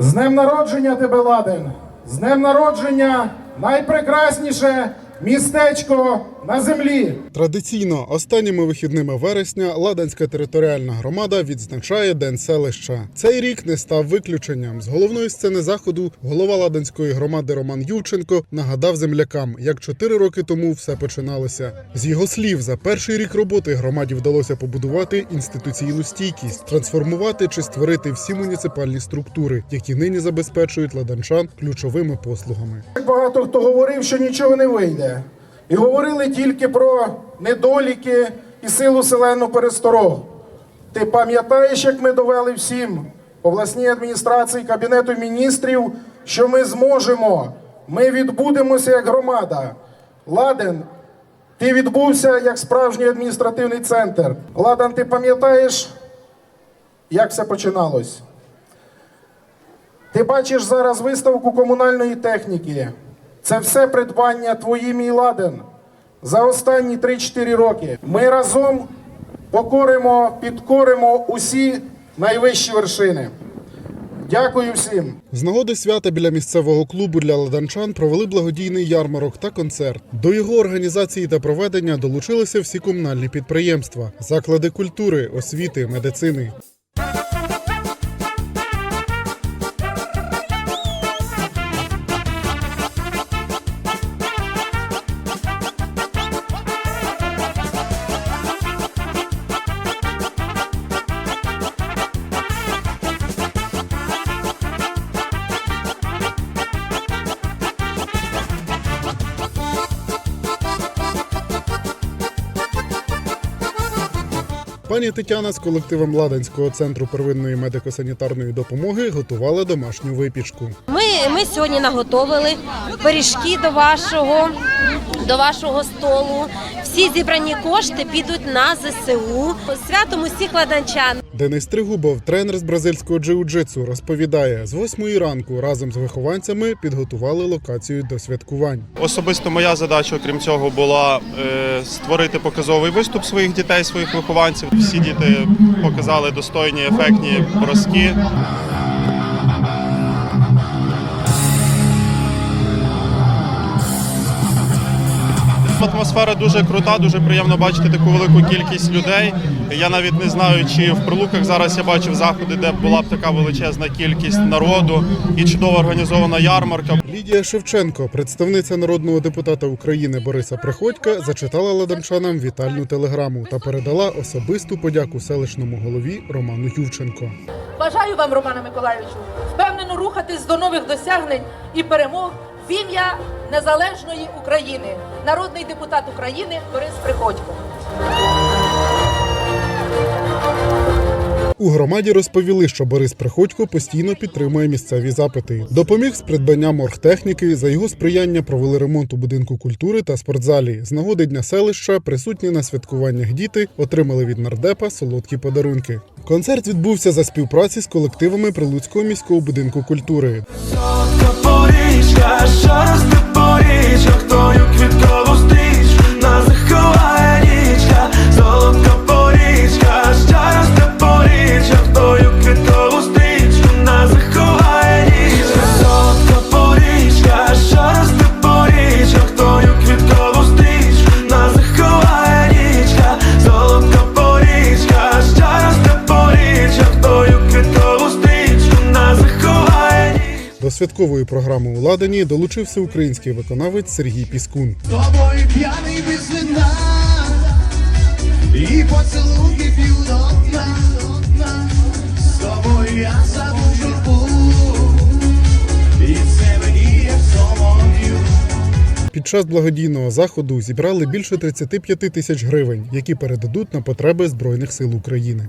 З днем народження тебе, Ладен! З днем народження найпрекрасніше містечко на землі! Традиційно останніми вихідними вересня Ладанська територіальна громада відзначає День селища. Цей рік не став виключенням. З головної сцени заходу голова Ладанської громади Роман Ювченко нагадав землякам, як чотири роки тому все починалося. З його слів, за перший рік роботи громаді вдалося побудувати інституційну стійкість, трансформувати чи створити всі муніципальні структури, які нині забезпечують ладанчан ключовими послугами. Багато хто говорив, що нічого не вийде. І говорили тільки про недоліки і силу селену пересторог. Ти пам'ятаєш, як ми довели всім обласній адміністрації Кабінету міністрів, що ми зможемо, ми відбудемося як громада. Ладен, ти відбувся як справжній адміністративний центр. Ладан, ти пам'ятаєш, як все починалось? Ти бачиш зараз виставку комунальної техніки. Це все придбання твої мій ладен за останні 3-4 роки. Ми разом покоримо, підкоримо усі найвищі вершини. Дякую всім. З нагоди свята біля місцевого клубу для ладанчан провели благодійний ярмарок та концерт. До його організації та проведення долучилися всі комунальні підприємства, заклади культури, освіти, медицини. Пані Тетяна з колективом Ладанського центру первинної медико-санітарної допомоги готувала домашню випічку. Ми, сьогодні наготовили пиріжки до вашого, до вашого столу. Всі зібрані кошти підуть на ЗСУ. Святом усіх ладанчан. Денис Тригубов, тренер з бразильського джиу-джитсу, розповідає, з восьмої ранку разом з вихованцями підготували локацію до святкувань. Особисто моя задача, окрім цього, була е, створити показовий виступ своїх дітей, своїх вихованців. Всі діти показали достойні, ефектні броски. Атмосфера дуже крута, дуже приємно бачити таку велику кількість людей. Я навіть не знаю, чи в прилуках зараз я бачив заходи, де була б така величезна кількість народу і чудово організована ярмарка. Лідія Шевченко, представниця народного депутата України Бориса Приходька, зачитала ладанчанам вітальну телеграму та передала особисту подяку селищному голові Роману Ювченко. Бажаю вам, Романе Миколайовичу, впевнено рухатись до нових досягнень і перемог в ім'я незалежної України. Народний депутат України Борис Приходько. У громаді розповіли, що Борис Приходько постійно підтримує місцеві запити. Допоміг з придбанням оргтехніки. За його сприяння провели ремонт у будинку культури та спортзалі. З нагоди дня селища присутні на святкуваннях діти отримали від нардепа солодкі подарунки. Концерт відбувся за співпраці з колективами Прилуцького міського будинку культури. Солодка порічка, що росте порічок, твою квіткову стріч святкової програми у Ладані долучився український виконавець Сергій Піскун. тобою п'яний без вина І поцілунки дна. З тобою я забув журбу І це мені як солом'ю Під час благодійного заходу зібрали більше 35 тисяч гривень, які передадуть на потреби Збройних сил України.